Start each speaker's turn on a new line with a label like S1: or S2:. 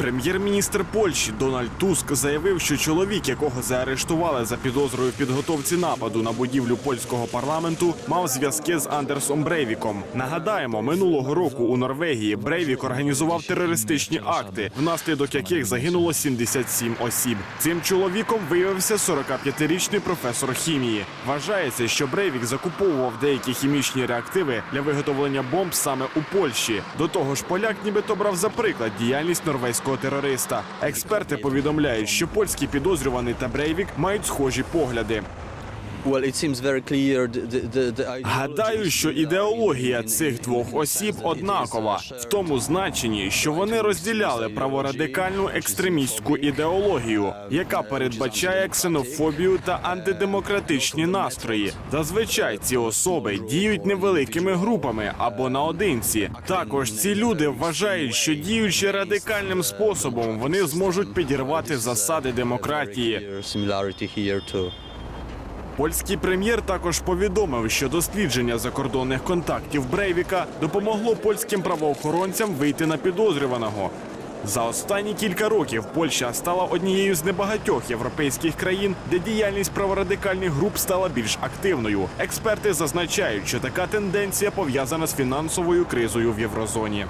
S1: Прем'єр-міністр Польщі Дональд Туск заявив, що чоловік, якого заарештували за підозрою в підготовці нападу на будівлю польського парламенту, мав зв'язки з Андерсом Брейвіком. Нагадаємо, минулого року у Норвегії Брейвік організував терористичні акти, внаслідок яких загинуло 77 осіб. Цим чоловіком виявився 45-річний професор хімії. Вважається, що Брейвік закуповував деякі хімічні реактиви для виготовлення бомб саме у Польщі. До того ж, поляк нібито брав за приклад діяльність норвезького терориста. Експерти повідомляють, що польський підозрюваний та Брейвік мають схожі погляди. Гадаю, що ідеологія цих двох осіб однакова в тому значенні, що вони розділяли праворадикальну екстремістську ідеологію, яка передбачає ксенофобію та антидемократичні настрої. Зазвичай ці особи діють невеликими групами або наодинці. Також ці люди вважають, що діючи радикальним способом, вони зможуть підірвати засади демократії. Польський прем'єр також повідомив, що дослідження закордонних контактів Брейвіка допомогло польським правоохоронцям вийти на підозрюваного. За останні кілька років Польща стала однією з небагатьох європейських країн, де діяльність праворадикальних груп стала більш активною. Експерти зазначають, що така тенденція пов'язана з фінансовою кризою в єврозоні.